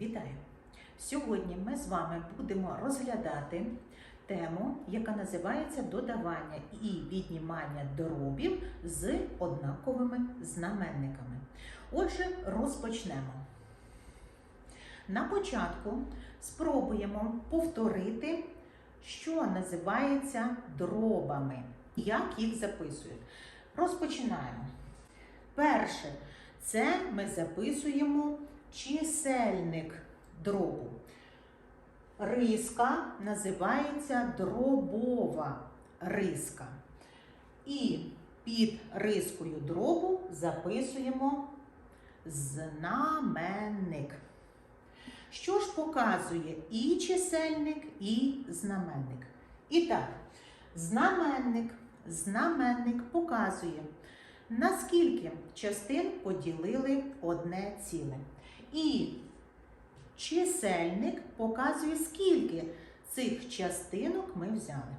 Вітаю! Сьогодні ми з вами будемо розглядати тему, яка називається додавання і віднімання дробів з однаковими знаменниками. Отже, розпочнемо. На початку спробуємо повторити, що називається дробами, як їх записують. Розпочинаємо. Перше, це ми записуємо чисельник дробу. Риска називається дробова риска. І під рискою дробу записуємо знаменник. Що ж показує і чисельник, і знаменник? І так, знаменник, знаменник показує, наскільки частин поділили одне ціле. І чисельник показує, скільки цих частинок ми взяли.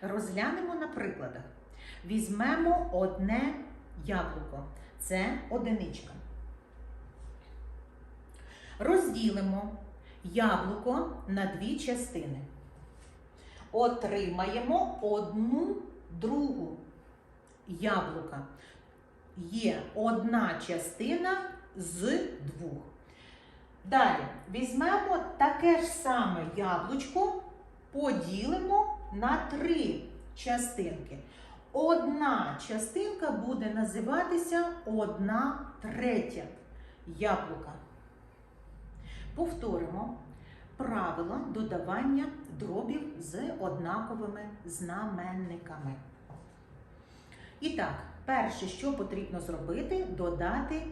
Розглянемо на прикладах. Візьмемо одне яблуко. Це одиничка. Розділимо яблуко на дві частини. Отримаємо одну другу яблука. Є одна частина з двох. Далі візьмемо таке ж саме яблучко, поділимо на три частинки. Одна частинка буде називатися одна третя яблука. Повторимо правило додавання дробів з однаковими знаменниками. І так, перше, що потрібно зробити, додати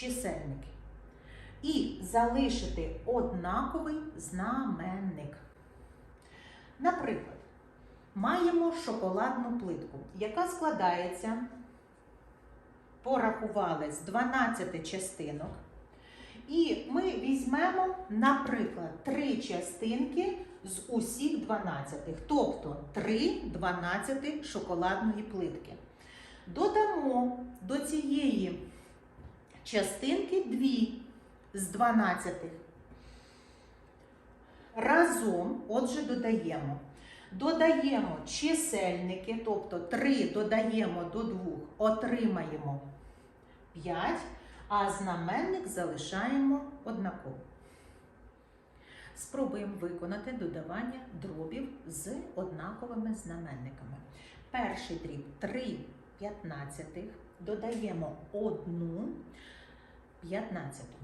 чисельники. І залишити однаковий знаменник. Наприклад, маємо шоколадну плитку, яка складається, порахували з 12 частинок. І ми візьмемо, наприклад, три частинки з усіх 12, тобто 3 12 шоколадної плитки. Додамо до цієї частинки 2 з 12. Разом, отже, додаємо. Додаємо чисельники, тобто 3 додаємо до 2, отримаємо 5, а знаменник залишаємо однаково. Спробуємо виконати додавання дробів з однаковими знаменниками. Перший дріб 3 п'ятнадцятих, додаємо 1 п'ятнадцяту.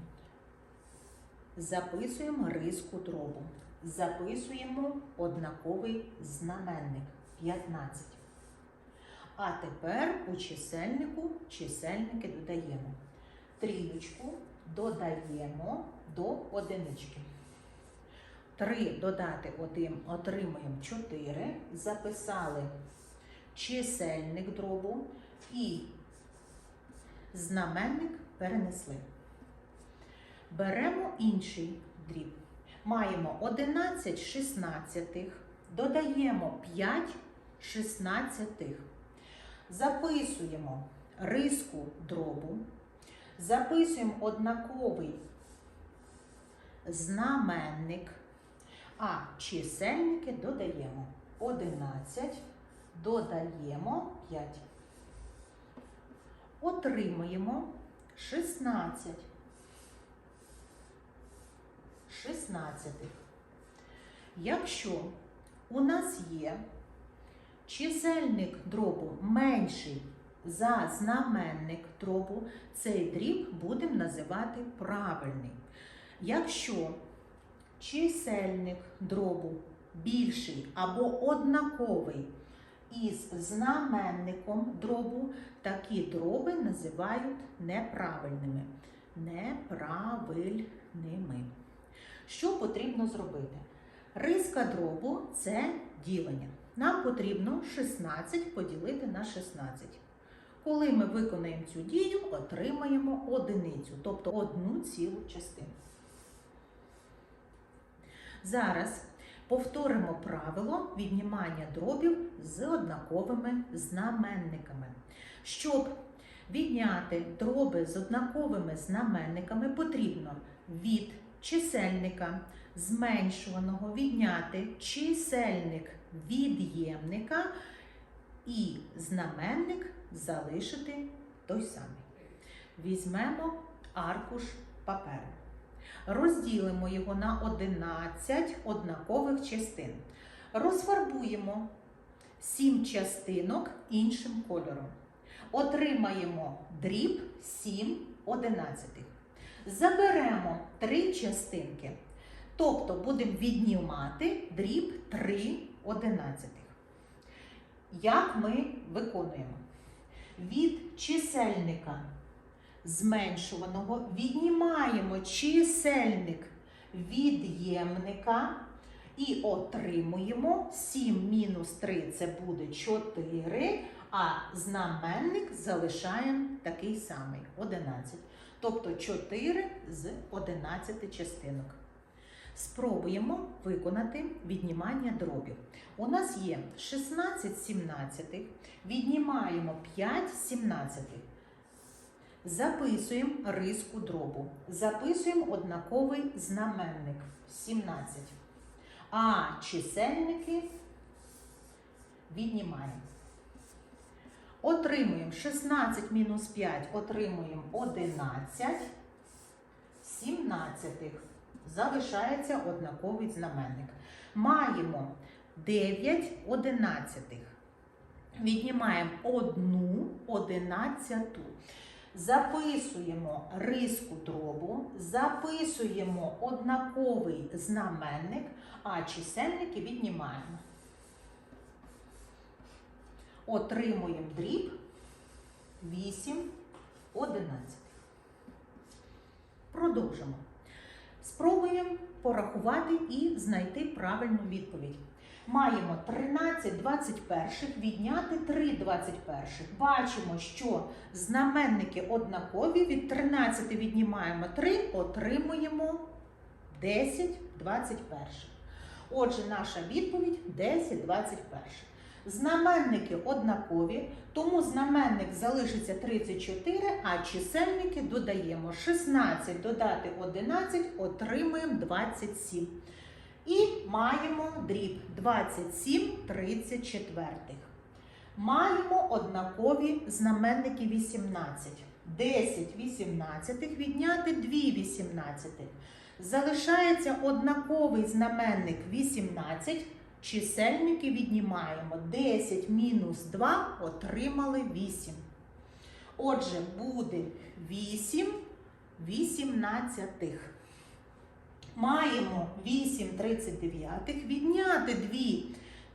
Записуємо риску дробу. Записуємо однаковий знаменник 15. А тепер у чисельнику чисельники додаємо. Трієчку додаємо до одинички. 3 додати 1 отримуємо 4. Записали чисельник дробу і знаменник перенесли. Беремо інший дріб. Маємо 11 шістнадцятих, додаємо 5 шістнадцятих. Записуємо риску дробу, записуємо однаковий знаменник, а чисельники додаємо 11, додаємо 5. Отримуємо 16. 16. Якщо у нас є чисельник дробу менший за знаменник дробу, цей дріб будемо називати правильний. Якщо чисельник дробу більший або однаковий із знаменником дробу, такі дроби називають неправильними. Неправильними. Що потрібно зробити? Риска дробу це ділення. Нам потрібно 16 поділити на 16. Коли ми виконаємо цю дію, отримаємо одиницю, тобто одну цілу частину. Зараз повторимо правило віднімання дробів з однаковими знаменниками. Щоб Відняти дроби з однаковими знаменниками потрібно від чисельника зменшуваного відняти чисельник від'ємника і знаменник залишити той самий. Візьмемо аркуш паперу. Розділимо його на 11 однакових частин. Розфарбуємо 7 частинок іншим кольором. Отримаємо дріб 7 одинадцятих. Заберемо 3 частинки. Тобто будемо віднімати дріб 3 одинадцятих. Як ми виконуємо? Від чисельника зменшуваного віднімаємо чисельник від'ємника і отримуємо 7 мінус 3 це буде 4, а знаменник залишаємо такий самий 11. Тобто 4 з 11 частинок. Спробуємо виконати віднімання дробів. У нас є 16 сімнадцятих, віднімаємо 5 сімнадцятих. Записуємо риску дробу. Записуємо однаковий знаменник 17. А чисельники віднімаємо. Отримуємо 16 мінус 5, отримуємо 11 сімнадцятих. Залишається однаковий знаменник. Маємо 9 одинадцятих. Віднімаємо 1 одинадцяту. Записуємо риску дробу, записуємо однаковий знаменник, а чисельники віднімаємо. Отримуємо дріб 8 11. Продовжимо. Спробуємо порахувати і знайти правильну відповідь. Маємо 13 21 відняти 3 21. Бачимо, що знаменники однакові. Від 13 віднімаємо 3, отримуємо 10 21. Отже, наша відповідь 10 21. Знаменники однакові, тому знаменник залишиться 34, а чисельники додаємо 16 додати 11, отримуємо 27. І маємо дріб 27 34. Маємо однакові знаменники 18. 10 18 відняти 2 18. Залишається однаковий знаменник 18. Чисельники віднімаємо 10 мінус 2, отримали 8. Отже, буде 8 18. Маємо 8 39, відняти 2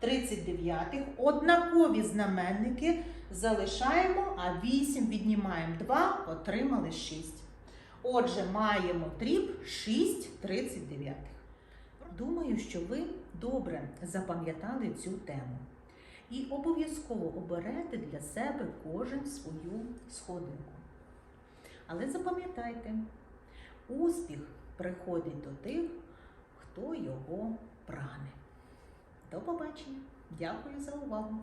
39, однакові знаменники залишаємо, а 8 віднімаємо 2, отримали 6. Отже, маємо дріб 6 39. Думаю, що ви добре запам'ятали цю тему. І обов'язково оберете для себе кожен свою сходинку. Але запам'ятайте, успіх приходить до тих, хто його прагне. До побачення! Дякую за увагу!